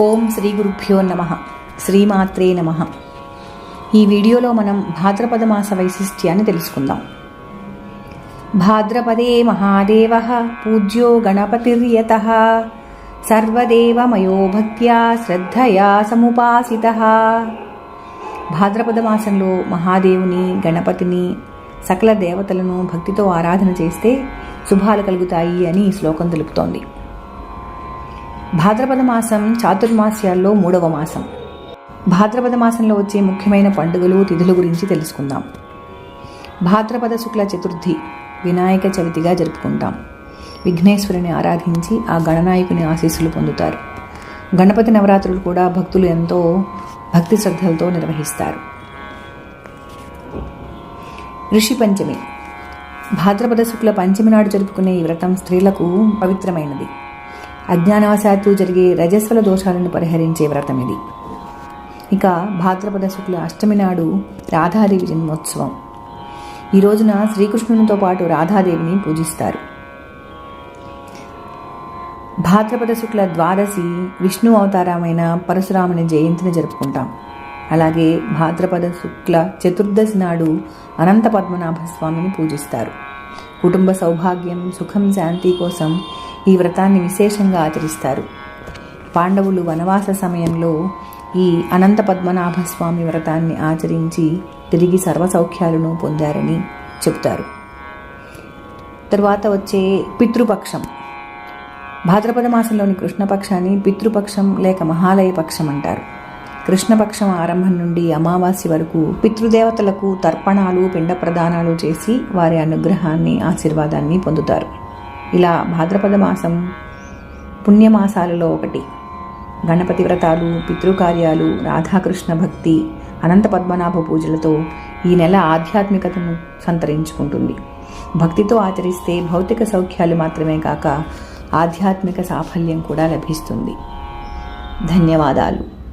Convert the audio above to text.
ఓం శ్రీ గురుభ్యో నమ. శ్రీమాత్రే నమ. ఈ వీడియోలో మనం భాద్రపద మాస వైశిష్ట్యాన్ని తెలుసుకుందాం. భాద్రపదే మహాదేవ పూజ్యో గణపతిర్యత సర్వదేవమయో భక్త్యా శ్రద్ధయా సముపాసిత. భాద్రపద మాసంలో మహాదేవుని గణపతిని సకల దేవతలను భక్తితో ఆరాధన చేస్తే శుభాలు కలుగుతాయి అని ఈ శ్లోకం తెలుపుతోంది. భాద్రపద మాసం చాతుర్మాస్యాల్లో మూడవ మాసం. భాద్రపద మాసంలో వచ్చే ముఖ్యమైన పండుగలు తిథుల గురించి తెలుసుకుందాం. భాద్రపద శుక్ల చతుర్థి వినాయక చవితిగా జరుపుకుంటాం. విఘ్నేశ్వరుని ఆరాధించి ఆ గణనాయకుని ఆశీస్సులు పొందుతారు. గణపతి నవరాత్రులు కూడా భక్తులు ఎంతో భక్తి శ్రద్ధలతో నిర్వహిస్తారు. ఋషి పంచమి. భాద్రపద శుక్ల పంచమి నాడు జరుపుకునే ఈ వ్రతం స్త్రీలకు పవిత్రమైనది. అజ్ఞానవశాత్తు జరిగే రజస్వల దోషాలను పరిహరించే వ్రతం ఇది. ఇక భాద్రపద శుక్ల అష్టమి నాడు రాధాదేవి జన్మోత్సవం. ఈ రోజున శ్రీకృష్ణునితో పాటు రాధాదేవిని పూజిస్తారు. భాద్రపద శుక్ల ద్వాదశి విష్ణు అవతారమైన పరశురాముని జయంతిని జరుపుకుంటాం. అలాగే భాద్రపద శుక్ల చతుర్దశి నాడు అనంత పద్మనాభ స్వామిని పూజిస్తారు. కుటుంబ సౌభాగ్యం సుఖం శాంతి కోసం ఈ వ్రతాన్ని విశేషంగా ఆచరిస్తారు. పాండవులు వనవాస సమయంలో ఈ అనంత పద్మనాభ స్వామి వ్రతాన్ని ఆచరించి తిరిగి సర్వసౌఖ్యాలను పొందారని చెప్తారు తరువాత వచ్చే పితృపక్షం. భాద్రపద మాసంలోని కృష్ణపక్షాన్ని పితృపక్షం లేక మహాలయ పక్షం అంటారు. కృష్ణపక్షం ఆరంభం నుండి అమావాస్య వరకు పితృదేవతలకు తర్పణాలు పిండ ప్రదానాలు చేసి వారి అనుగ్రహాన్ని ఆశీర్వాదాన్ని పొందుతారు. ఇలా భాద్రపద మాసం పుణ్యమాసాలలో ఒకటి. గణపతి వ్రతాలు పితృకార్యాలు రాధాకృష్ణ భక్తి అనంత పద్మనాభ పూజలతో ఈ నెల ఆధ్యాత్మికతను సంతరించుకుంటుంది. భక్తితో ఆచరిస్తే భౌతిక సౌఖ్యాలు మాత్రమే కాక ఆధ్యాత్మిక సాఫల్యం కూడా లభిస్తుంది. ధన్యవాదాలు.